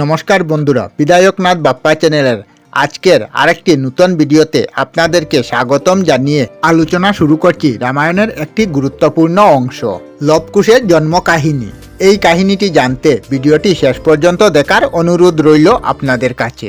নমস্কার বন্ধুরা, বিধায়কনাথ বাপ্পা চ্যানেলের আজকের আরেকটি নতুন ভিডিওতে আপনাদেরকে স্বাগতম জানিয়ে আলোচনা শুরু করছি রামায়ণের একটি গুরুত্বপূর্ণ অংশ, লবকুশের জন্ম কাহিনী এই কাহিনীটি জানতে ভিডিওটি শেষ পর্যন্ত দেখার অনুরোধ রইল আপনাদের কাছে।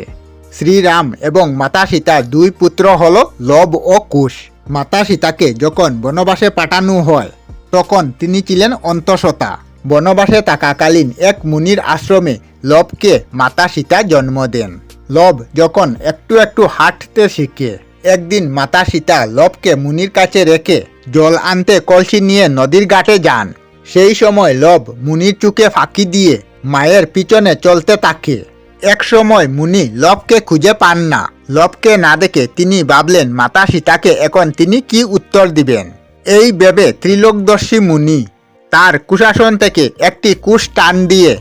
শ্রীরাম এবং মাতা সীতার দুই পুত্র হল লব ও কুশ। মাতা সীতাকে যখন বনবাসে পাঠানো হয়, তখন তিনি ছিলেন অন্তঃসতা বনবাসে থাকাকালীন এক মুনির আশ্রমে লবকে মাতা সীতা জন্ম দেন। লব যখন একটু একটু হাঁটতে শিখে, একদিন মাতা সীতা লবকে মুনির কাছে রেখে জল আনতে কলসি নিয়ে নদীর ঘাটে যান। সেই সময় লব মুনির চুকে ফাঁকি দিয়ে মায়ের পিছনে চলতে থাকে। এক সময় মুনি লবকে খুঁজে পান না। লবকে না দেখে তিনি ভাবলেন, মাতা সীতাকে এখন তিনি কি উত্তর দিবেন? এই ভেবে ত্রিলোকদর্শী মুনি তার কুশাসন থেকে একটি কুশ টান দিয়ে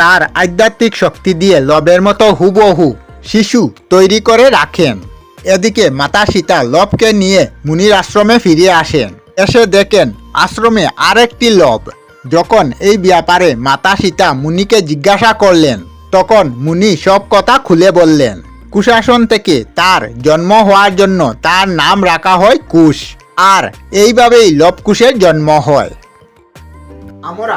তার আধ্যাত্মিক শক্তি দিয়ে লবের মতো হুবহু শিশু তৈরি করে রাখেন। এদিকে মাতা সীতা লবকে নিয়ে মুনির আশ্রমে ফিরে আসেন। এসে দেখেন আশ্রমে আরেকটি লব। যখন এই ব্যাপারে মাতা সীতা মুনিকে জিজ্ঞাসা করলেন, তখন মুনি সব কথা খুলে বললেন, কুশাসন থেকে তার জন্ম হওয়ার জন্য তার নাম রাখা হয় কুশ, আর এইভাবেই লবকুশের জন্ম হয়। আমরা